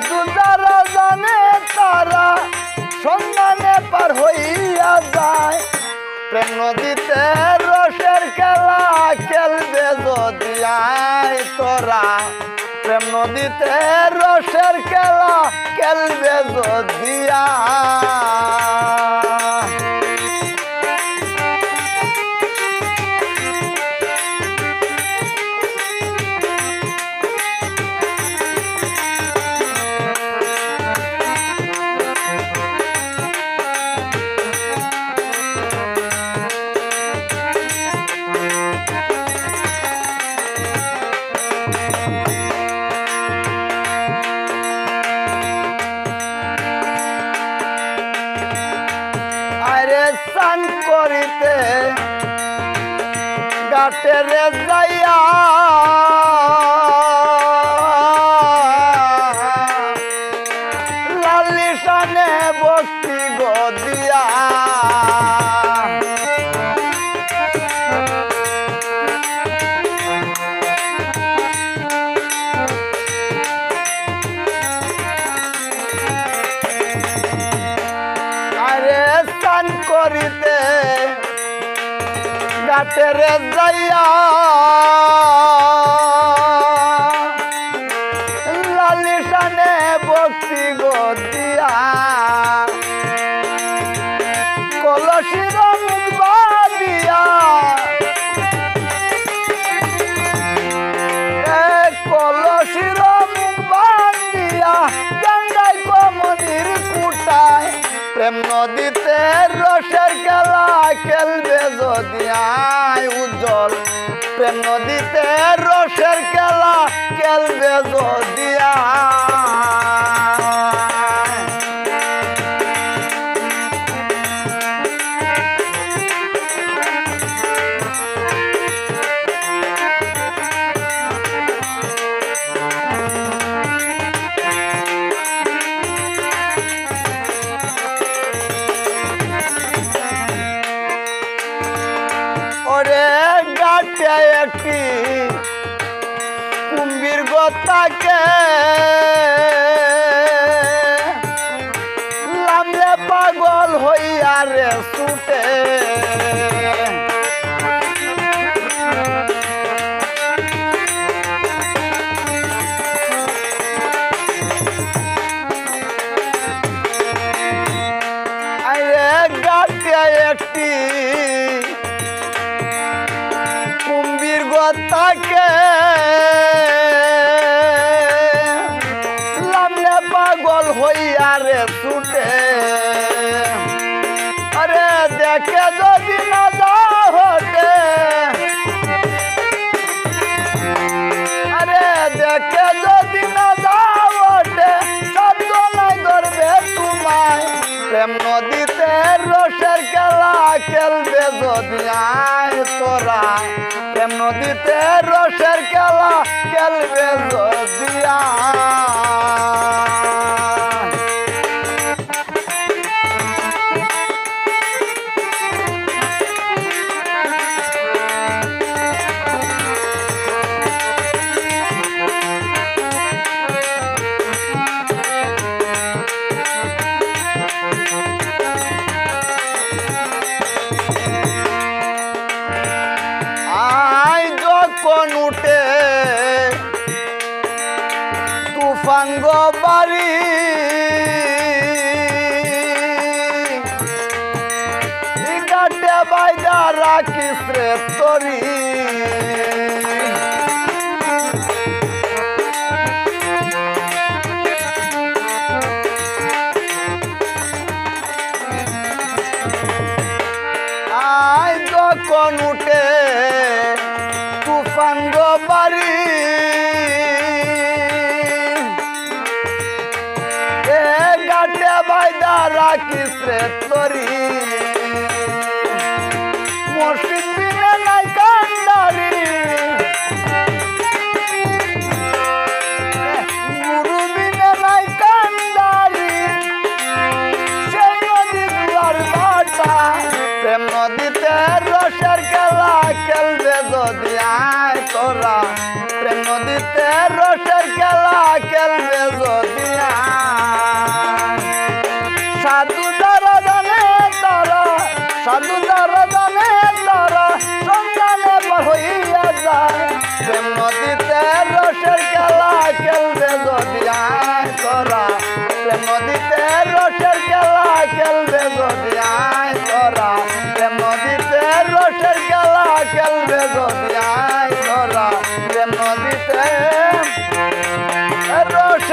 জাদু যারা জানে তারা সন্ধানে পার হইয়া যায়। প্রেম নদীতে রসের খেলা খেলবে যদি আয় তোরা। প্রেম নদীতে রসের খেলা খেলবে যদি আয়। স্নান করিতে গাটেরে যাইয়া করিতে গাটেরে যাইয়া লালিসানে বক্তি গদিয়া রসের খেলা খেলবে যদি আয় উজ্জ্বল। প্রেম নদীতে রসের খেলা খেলবে যদি আয় ওরে গাছে একটি কুম্ভীর গোতাকে। লামলে পাগল হইয়া রে ছুটে গোতাকে লামলে পাগল হইয়া রে ছুটে। আরে দেখে যদি না প্রেম নদীতে রসের খেলা খেলবে যদি আয় তোরা। প্রেম নদীতে রসের খেলা খেলবে যদি যখন উঠে। তুফান গো বাড়ি। গাটে বাইদা রাখিস রে তরি। আই যখন উঠে তুফান গো বাড়ি এ গাটে বাইদা রাখিস রে তরি। মসজিদ বিনে নাই কান্দারি তোরা প্রেম নদীতে রসের খেলা খেলবে যদি সাধু যারা জানে তারা, সাধু যারা জানে তারা, সন্তানে হইয়া যায়। প্রেম নদীতে রসের খেলা খেলবে যদি আয় তোরা, প্রেম নদীতে রসের খেলা খেলবে যদি আয় তোরা, প্রেম নদীতে রসের খেলা খেলবে যদি আয় তোরা Errors!